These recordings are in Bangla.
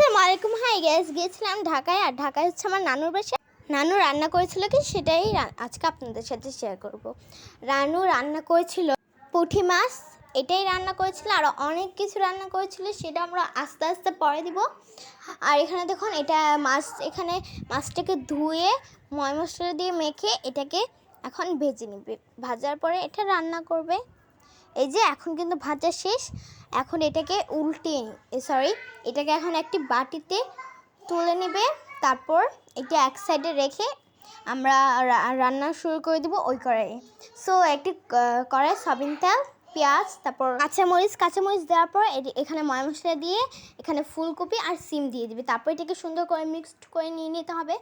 আসসালামু আলাইকুম হাই গ্যাস গিয়েছিলাম ঢাকায় আর ঢাকায় হচ্ছে আমার নানুর বাসা। নানু রান্না করেছিল কি সেটাই আজকে আপনাদের সাথে শেয়ার করব। রানু রান্না করেছিল পুঁটি মাছ, এটাই রান্না করেছিল, আর অনেক কিছু রান্না করেছিল, সেটা আমরা আস্তে আস্তে পরে দিব। আর এখানে দেখুন, এটা মাছ, এখানে মাছটাকে ধুয়ে ময় মশলা দিয়ে মেখে এটাকে এখন ভেজে নেবে। ভাজার পরে এটা রান্না করবে। এই যে এখন কিন্তু ভাজা শেষ, এখন এটাকে উল্টে সরি এটাকে এখন একটি বাটিতে তুলে নেবে, তারপর এটা এক সাইডে রেখে আমরা রান্না শুরু করে দেবো ওই কড়াইয়ে। সো একটি কড়াই সবিন তেল, পেঁয়াজ, তারপর কাঁচামরিচ কাঁচামরিচ দেওয়ার পর এখানে ময় মশলা দিয়ে এখানে ফুলকপি আর সিম দিয়ে দিবে। তারপর এটাকে সুন্দর করে মিক্সড করে নিয়ে নিতে হবে।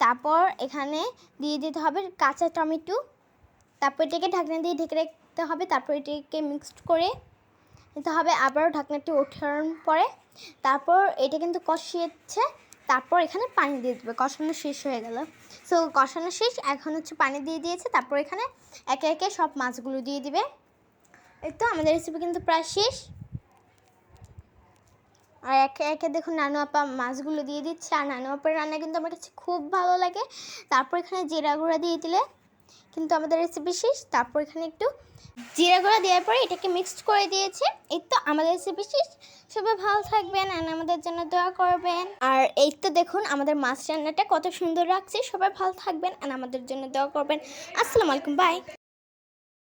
তারপর এখানে দিয়ে দিতে হবে কাঁচা টমেটো তারপর এটাকে ঢাকনা দিয়ে ঢেকে রাখতে হবে, তারপর এটাকে মিক্সড করে নিতে হবে, আবারও ঢাকনাটি ওঠানোর পরে তারপর এটা কিন্তু কষিয়েছে, তারপর এখানে পানি দিয়ে দেবে, কষানো শেষ হয়ে গেল। সো কষানো শেষ, এখন হচ্ছে পানি দিয়ে দিয়েছে, তারপর এখানে একে একে সব মাছগুলো দিয়ে দিবে। এই তো, আমাদের রেসিপি কিন্তু প্রায় শেষ। আর একে একে দেখুন নানু আপা মাছগুলো দিয়ে দিচ্ছে, আর নানু আপার রান্না কিন্তু আমার কাছে খুব ভালো লাগে। তারপর এখানে জিরা গুঁড়া দিয়ে দিলে কিন্তু আমাদের রেসিপি শেষ, তারপর এখানে একটু জিরা গুঁড়া দেওয়ার পরে এটাকে মিক্সড করে দিয়েছে। এই তো আমাদের রেসিপি শেষ। সবাই ভালো থাকবেন আর আমাদের জন্য দোয়া করবেন। আর এই তো দেখুন, আমাদের মাছ রান্নাটা কত সুন্দর রাখছে সবাই ভালো থাকবেন আর আমাদের জন্য দোয়া করবেন। আসসালামু আলাইকুম বাই